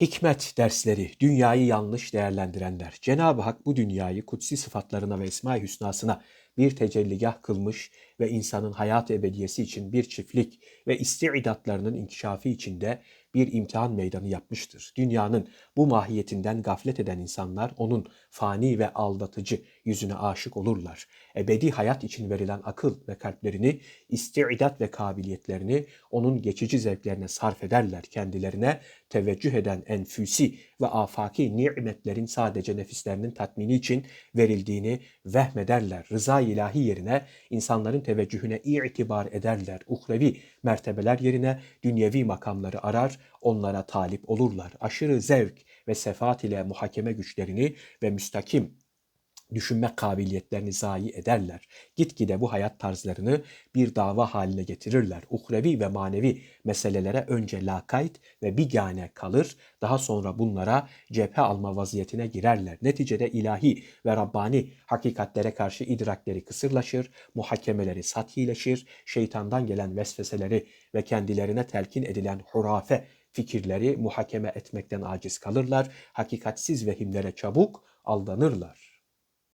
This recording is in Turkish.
Hikmet dersleri, dünyayı yanlış değerlendirenler. Cenab-ı Hak bu dünyayı kutsi sıfatlarına ve esma-i hüsnasına bir tecelligah kılmış ve insanın hayat ebediyesi için bir çiftlik ve istidatlarının inkişafı içinde bir imtihan meydanı yapmıştır. Dünyanın bu mahiyetinden gaflet eden insanlar onun fani ve aldatıcı yüzüne aşık olurlar. Ebedi hayat için verilen akıl ve kalplerini, istidat ve kabiliyetlerini onun geçici zevklerine sarf ederler. Kendilerine teveccüh eden enfüsi ve afaki nimetlerin sadece nefislerinin tatmini için verildiğini vehmederler. Rıza ilahi yerine insanların teveccühüne itibar ederler. Uhrevi mertebeler yerine dünyevi makamları arar, onlara talip olurlar. Aşırı zevk ve sefaat ile muhakeme güçlerini ve müstakim düşünme kabiliyetlerini zayi ederler. Gitgide bu hayat tarzlarını bir dava haline getirirler. Uhrevi ve manevi meselelere önce lakayt ve bigane kalır, daha sonra bunlara cephe alma vaziyetine girerler. Neticede ilahi ve Rabbani hakikatlere karşı idrakleri kısırlaşır, muhakemeleri sathileşir, şeytandan gelen vesveseleri ve kendilerine telkin edilen hurafe fikirleri muhakeme etmekten aciz kalırlar, hakikatsiz vehimlere çabuk aldanırlar.